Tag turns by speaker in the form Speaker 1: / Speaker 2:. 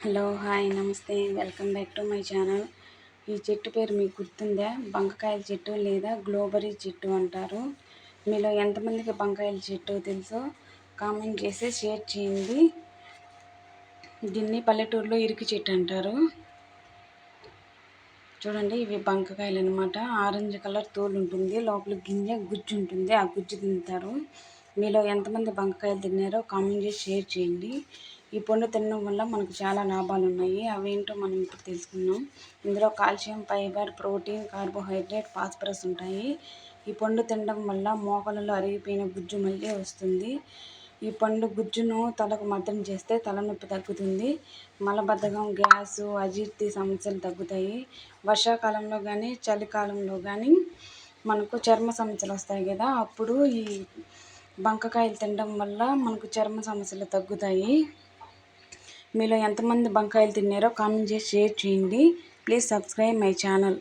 Speaker 1: Hello hi నమస్తే. Welcome back to my channel. ఈ చెట్టు పేరు మీకు గుర్తుందా? బంకకాయల చెట్టు లేదా గ్లోబరీ చెట్టు అంటారు. మీలో ఎంతమందికి బంకాయల చెట్టు తెలుసో? కామెంట్ చేసి షేర్ చేయండి. దీన్ని పల్లెటూరులో ఇరికి చెట్టు అంటారు. చూడండి ఇవి బంకకాయలు అనమాట ఆరెంజ్ కలర్ తోలు ఉంటుంది. లోపల గింజ గుజ్జు ఉంటుంది. ఆ గుజ్జు తింటారు. మీలో ఎంతమంది బంకకాయలు తిన్నారో కామెంట్ చేసి షేర్ చేయండి. ఈ పండు తినడం వల్ల మనకు చాలా లాభాలు ఉన్నాయి. అవేంటో మనం ఇప్పుడు తెలుసుకుందాం. ఇందులో calcium fibre protein carbohydrate phosphorus ఉంటాయి. ఈ పండు తినడం వల్ల మోకలలో అరిగిపోయిన గుజ్జు మళ్ళీ వస్తుంది. ఈ పండు గుజ్జును తలకు మద్దం చేస్తే తలనొప్పి తగ్గుతుంది. మలబద్ధకం గ్యాసు అజీర్తి సమస్యలు తగ్గుతాయి. వర్షాకాలంలో కానీ చలికాలంలో కానీ మనకు చర్మ సమస్యలు వస్తాయి కదా. అప్పుడు ఈ బంకకాయలు తినడం వల్ల మనకు చర్మ సమస్యలు తగ్గుతాయి. మీలో ఎంతమంది బంకాయలు తిన్నారో కామెంట్ చేసి షేర్ చేయండి. Please subscribe my channel.